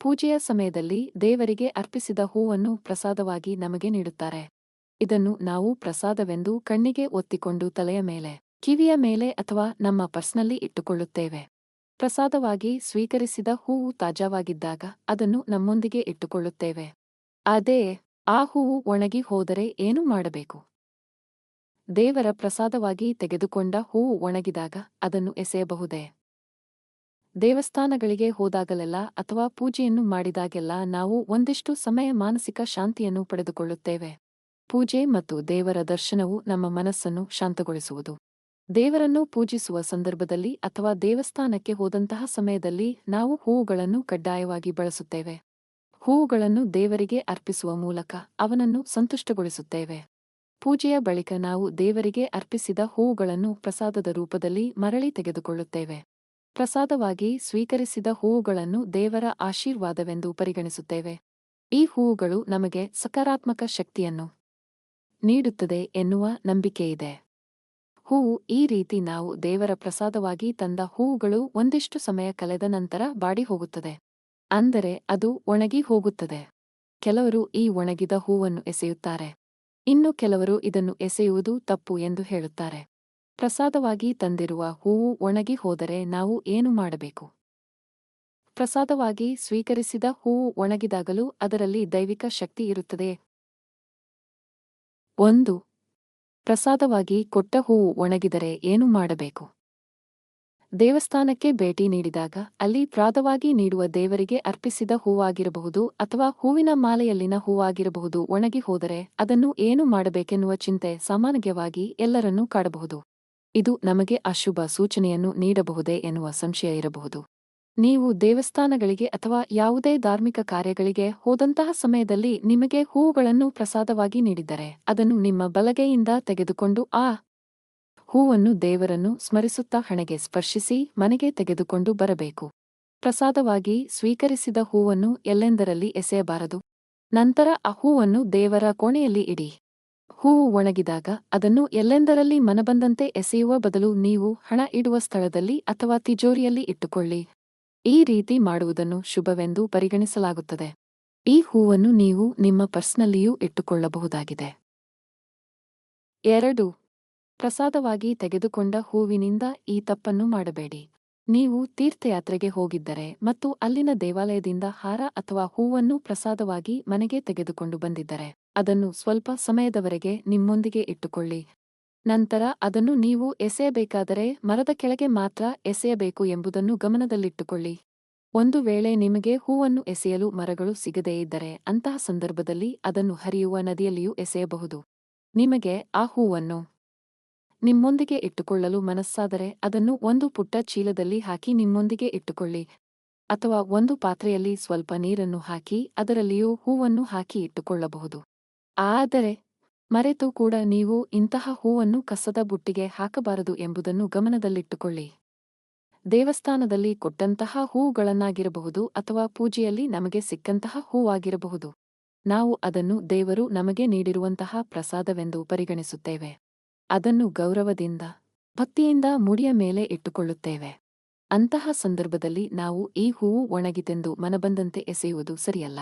ಪೂಜೆಯ ಸಮಯದಲ್ಲಿ ದೇವರಿಗೆ ಅರ್ಪಿಸಿದ ಹೂವನ್ನು ಪ್ರಸಾದವಾಗಿ ನಮಗೆ ನೀಡುತ್ತಾರೆ. ಇದನ್ನು ನಾವು ಪ್ರಸಾದವೆಂದು ಕಣ್ಣಿಗೆ ಒತ್ತಿಕೊಂಡು ತಲೆಯ ಮೇಲೆ, ಕಿವಿಯ ಮೇಲೆ ಅಥವಾ ನಮ್ಮ ಪರ್ಸ್ನಲ್ಲಿ ಇಟ್ಟುಕೊಳ್ಳುತ್ತೇವೆ. ಪ್ರಸಾದವಾಗಿ ಸ್ವೀಕರಿಸಿದ ಹೂವು ತಾಜಾವಾಗಿದ್ದಾಗ ಅದನ್ನು ನಮ್ಮೊಂದಿಗೆ ಇಟ್ಟುಕೊಳ್ಳುತ್ತೇವೆ. ಅದೇ, ಆ ಹೂವು ಒಣಗಿ ಹೋದರೆ ಏನು ಮಾಡಬೇಕು? ದೇವರ ಪ್ರಸಾದವಾಗಿ ತೆಗೆದುಕೊಂಡ ಹೂವು ಒಣಗಿದಾಗ ಅದನ್ನು ಎಸೆಯಬಹುದೇ? ದೇವಸ್ಥಾನಗಳಿಗೆ ಹೋದಾಗಲೆಲ್ಲ ಅಥವಾ ಪೂಜೆಯನ್ನು ಮಾಡಿದಾಗೆಲ್ಲ ನಾವು ಒಂದಿಷ್ಟು ಸಮಯ ಮಾನಸಿಕ ಶಾಂತಿಯನ್ನು ಪಡೆದುಕೊಳ್ಳುತ್ತೇವೆ. ಪೂಜೆ ಮತ್ತು ದೇವರ ದರ್ಶನವು ನಮ್ಮ ಮನಸ್ಸನ್ನು ಶಾಂತಗೊಳಿಸುವುದು. ದೇವರನ್ನು ಪೂಜಿಸುವ ಸಂದರ್ಭದಲ್ಲಿ ಅಥವಾ ದೇವಸ್ಥಾನಕ್ಕೆ ಹೋದಂತಹ ಸಮಯದಲ್ಲಿ ನಾವು ಹೂವುಗಳನ್ನು ಕಡ್ಡಾಯವಾಗಿ ಬಳಸುತ್ತೇವೆ. ಹೂವುಗಳನ್ನು ದೇವರಿಗೆ ಅರ್ಪಿಸುವ ಮೂಲಕ ಅವನನ್ನು ಸಂತುಷ್ಟಗೊಳಿಸುತ್ತೇವೆ. ಪೂಜೆಯ ಬಳಿಕ ನಾವು ದೇವರಿಗೆ ಅರ್ಪಿಸಿದ ಹೂವುಗಳನ್ನು ಪ್ರಸಾದದ ರೂಪದಲ್ಲಿ ಮರಳಿ ತೆಗೆದುಕೊಳ್ಳುತ್ತೇವೆ. ಪ್ರಸಾದವಾಗಿ ಸ್ವೀಕರಿಸಿದ ಹೂವುಗಳನ್ನು ದೇವರ ಆಶೀರ್ವಾದವೆಂದು ಪರಿಗಣಿಸುತ್ತೇವೆ. ಈ ಹೂವುಗಳು ನಮಗೆ ಸಕಾರಾತ್ಮಕ ಶಕ್ತಿಯನ್ನು ನೀಡುತ್ತದೆ ಎನ್ನುವ ನಂಬಿಕೆಯಿದೆ. ಹೂವು ಈ ರೀತಿ ನಾವು ದೇವರ ಪ್ರಸಾದವಾಗಿ ತಂದ ಹೂವುಗಳು ಒಂದಿಷ್ಟು ಸಮಯ ಕಳೆದ ನಂತರ ಬಾಡಿ ಹೋಗುತ್ತದೆ ಅಂದರೆ ಅದು ಒಣಗಿ ಹೋಗುತ್ತದೆ. ಕೆಲವರು ಈ ಒಣಗಿದ ಹೂವನ್ನು ಎಸೆಯುತ್ತಾರೆ. ಇನ್ನು ಕೆಲವರು ಇದನ್ನು ಎಸೆಯುವುದು ತಪ್ಪು ಎಂದು ಹೇಳುತ್ತಾರೆ. ಪ್ರಸಾದವಾಗಿ ತಂದಿರುವ ಹೂವು ಒಣಗಿ ಹೋದರೆ ನಾವು ಏನು ಮಾಡಬೇಕು? ಪ್ರಸಾದವಾಗಿ ಸ್ವೀಕರಿಸಿದ ಹೂವು ಒಣಗಿದಾಗಲೂ ಅದರಲ್ಲಿ ದೈವಿಕ ಶಕ್ತಿ ಇರುತ್ತದೆ. ಒಂದು. ಪ್ರಸಾದವಾಗಿ ಕೊಟ್ಟ ಹೂವು ಒಣಗಿದರೆ ಏನು ಮಾಡಬೇಕು? ದೇವಸ್ಥಾನಕ್ಕೆ ಭೇಟಿ ನೀಡಿದಾಗ ಅಲ್ಲಿ ಪ್ರಾದವಾಗಿ ನೀಡುವ ದೇವರಿಗೆ ಅರ್ಪಿಸಿದ ಹೂವಾಗಿರಬಹುದು ಅಥವಾ ಹೂವಿನ ಮಾಲೆಯಲ್ಲಿನ ಹೂವಾಗಿರಬಹುದು ಒಣಗಿ ಹೋದರೆ ಅದನ್ನು ಏನು ಮಾಡಬೇಕೆನ್ನುವ ಚಿಂತೆ ಸಾಮಾನ್ಯವಾಗಿ ಎಲ್ಲರನ್ನೂ ಕಾಡಬಹುದು. ಇದು ನಮಗೆ ಅಶುಭ ಸೂಚನೆಯನ್ನು ನೀಡಬಹುದೇ ಎನ್ನುವ ಸಂಶಯ ಇರಬಹುದು. ನೀವು ದೇವಸ್ಥಾನಗಳಿಗೆ ಅಥವಾ ಯಾವುದೇ ಧಾರ್ಮಿಕ ಕಾರ್ಯಗಳಿಗೆ ಹೋದಂತಹ ಸಮಯದಲ್ಲಿ ನಿಮಗೆ ಹೂವುಗಳನ್ನು ಪ್ರಸಾದವಾಗಿ ನೀಡಿದ್ದರೆ ಅದನ್ನು ನಿಮ್ಮ ಬಲಗೆಯಿಂದ ತೆಗೆದುಕೊಂಡು ಆ ಹೂವನ್ನು ದೇವರನ್ನು ಸ್ಮರಿಸುತ್ತಾ ಹಣೆಗೆ ಸ್ಪರ್ಶಿಸಿ ಮನೆಗೆ ತೆಗೆದುಕೊಂಡು ಬರಬೇಕು. ಪ್ರಸಾದವಾಗಿ ಸ್ವೀಕರಿಸಿದ ಹೂವನ್ನು ಎಲ್ಲೆಂದರಲ್ಲಿ ಎಸೆಯಬಾರದು? ನಂತರ ಆ ಹೂವನ್ನು ದೇವರ ಕೋಣೆಯಲ್ಲಿ ಇಡಿ. ಹೂವು ಒಣಗಿದಾಗ ಅದನ್ನು ಎಲ್ಲೆಂದರಲ್ಲಿ ಮನಬಂದಂತೆ ಎಸೆಯುವ ಬದಲು ನೀವು ಹಣ ಇಡುವ ಸ್ಥಳದಲ್ಲಿ ಅಥವಾ ತಿಜೋರಿಯಲ್ಲಿ ಇಟ್ಟುಕೊಳ್ಳಿ. ಈ ರೀತಿ ಮಾಡುವುದನ್ನು ಶುಭವೆಂದು ಪರಿಗಣಿಸಲಾಗುತ್ತದೆ. ಈ ಹೂವನ್ನು ನೀವು ನಿಮ್ಮ ಪರ್ಸ್ನಲ್ಲಿಯೂ ಇಟ್ಟುಕೊಳ್ಳಬಹುದಾಗಿದೆ. ಎರಡು. ಪ್ರಸಾದವಾಗಿ ತೆಗೆದುಕೊಂಡ ಹೂವಿನಿಂದ ಈ ತಪ್ಪನ್ನು ಮಾಡಬೇಡಿ. ನೀವು ತೀರ್ಥಯಾತ್ರೆಗೆ ಹೋಗಿದ್ದರೆ ಮತ್ತು ಅಲ್ಲಿನ ದೇವಾಲಯದಿಂದ ಹಾರ ಅಥವಾ ಹೂವನ್ನು ಪ್ರಸಾದವಾಗಿ ಮನೆಗೆ ತೆಗೆದುಕೊಂಡು ಬಂದಿದ್ದರೆ. ಅದನ್ನು ಸ್ವಲ್ಪ ಸಮಯದವರೆಗೆ ನಿಮ್ಮೊಂದಿಗೆ ಇಟ್ಟುಕೊಳ್ಳಿ. ನಂತರ ಅದನ್ನು ನೀವು ಎಸೆಯಬೇಕಾದರೆ ಮರದ ಕೆಳಗೆ ಮಾತ್ರ ಎಸೆಯಬೇಕು ಎಂಬುದನ್ನು ಗಮನದಲ್ಲಿಟ್ಟುಕೊಳ್ಳಿ. ಒಂದು ವೇಳೆ ನಿಮಗೆ ಹೂವನ್ನು ಎಸೆಯಲು ಮರಗಳು ಸಿಗದೇ ಇದ್ದರೆ ಅಂತಹ ಸಂದರ್ಭದಲ್ಲಿ ಅದನ್ನು ಹರಿಯುವ ನದಿಯಲ್ಲಿಯೂ ಎಸೆಯಬಹುದು. ನಿಮಗೆ ಆ ಹೂವನ್ನು ನಿಮ್ಮೊಂದಿಗೆ ಇಟ್ಟುಕೊಳ್ಳಲು ಮನಸ್ಸಾದರೆ ಅದನ್ನು ಒಂದು ಪುಟ್ಟ ಚೀಲದಲ್ಲಿ ಹಾಕಿ ನಿಮ್ಮೊಂದಿಗೆ ಇಟ್ಟುಕೊಳ್ಳಿ. ಅಥವಾ ಒಂದು ಪಾತ್ರೆಯಲ್ಲಿ ಸ್ವಲ್ಪ ನೀರನ್ನು ಹಾಕಿ ಅದರಲ್ಲಿಯೂ ಹೂವನ್ನು ಹಾಕಿ ಇಟ್ಟುಕೊಳ್ಳಬಹುದು. ಆದರೆ ಮರೆತು ಕೂಡ ನೀವು ಇಂತಹ ಹೂವನ್ನು ಕಸದ ಬುಟ್ಟಿಗೆ ಹಾಕಬಾರದು ಎಂಬುದನ್ನು ಗಮನದಲ್ಲಿಟ್ಟುಕೊಳ್ಳಿ. ದೇವಸ್ಥಾನದಲ್ಲಿ ಕೊಟ್ಟಂತಹ ಹೂವುಗಳನ್ನಾಗಿರಬಹುದು ಅಥವಾ ಪೂಜೆಯಲ್ಲಿ ನಮಗೆ ಸಿಕ್ಕಂತಹ ಹೂವಾಗಿರಬಹುದು. ನಾವು ಅದನ್ನು ದೇವರು ನಮಗೆ ನೀಡಿರುವಂತಹ ಪ್ರಸಾದವೆಂದು ಪರಿಗಣಿಸುತ್ತೇವೆ. ಅದನ್ನು ಗೌರವದಿಂದ, ಭಕ್ತಿಯಿಂದ ಮುಡಿಯ ಮೇಲೆ ಇಟ್ಟುಕೊಳ್ಳುತ್ತೇವೆ. ಅಂತಹ ಸಂದರ್ಭದಲ್ಲಿ ನಾವು ಈ ಹೂವು ಒಣಗಿತೆಂದು ಮನಬಂದಂತೆ ಎಸೆಯುವುದು ಸರಿಯಲ್ಲ.